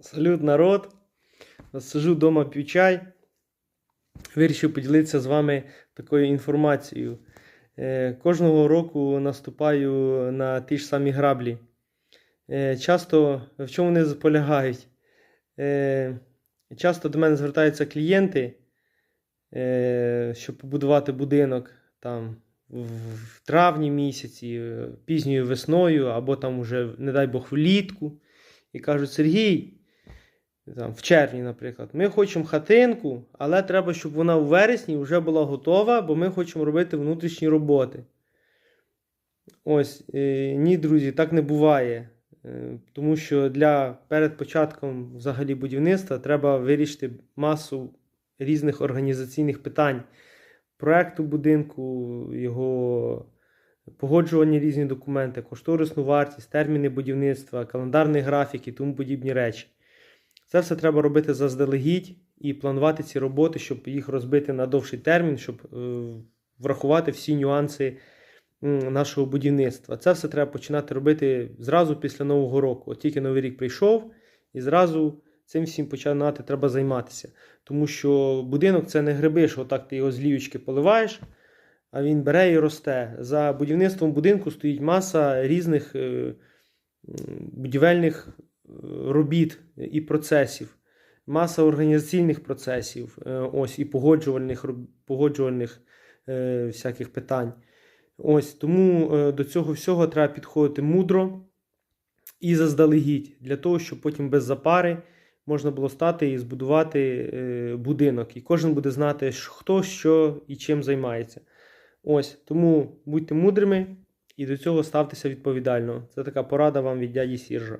Салют, народ! Сижу вдома п'ю чай. Вирішив поділитися з вами такою інформацією. Е, Кожного року наступаю на ті ж самі граблі. Е, Часто в чому вони полягають? Е, Часто до мене звертаються клієнти, щоб побудувати будинок там в травні місяці, пізньою весною, або там уже, не дай Бог, влітку. І кажуть, Сергій, там, в червні, наприклад, ми хочемо хатинку, але треба, щоб вона у вересні вже була готова, бо ми хочемо робити внутрішні роботи. Ось, е, ні, друзі, так не буває. Е, Тому що для перед початком взагалі будівництва треба вирішити масу різних організаційних питань проекту будинку, його погоджувані різні документи, кошторисну вартість, терміни будівництва, календарний графік і тому подібні речі. Це все треба робити заздалегідь і планувати ці роботи, щоб їх розбити на довший термін, щоб е, врахувати всі нюанси нашого будівництва. Це все треба починати робити зразу після Нового року. От тільки Новий рік прийшов, і зразу цим всім починати треба займатися. Тому що будинок це не гриби, що отак ти його з лівочки поливаєш, а він бере і росте. За будівництвом будинку стоїть маса різних е, будівельних робіт і процесів, маса організаційних процесів, е, ось і погоджувальних, погоджувальних е, всяких питань. Ось тому е, до цього всього треба підходити мудро і заздалегідь, для того, щоб потім без запари можна було стати і збудувати будинок. І кожен буде знати, хто що і чим займається. Ось тому будьте мудрими і до цього ставтеся відповідально. Це така порада вам від дяді Сіржа.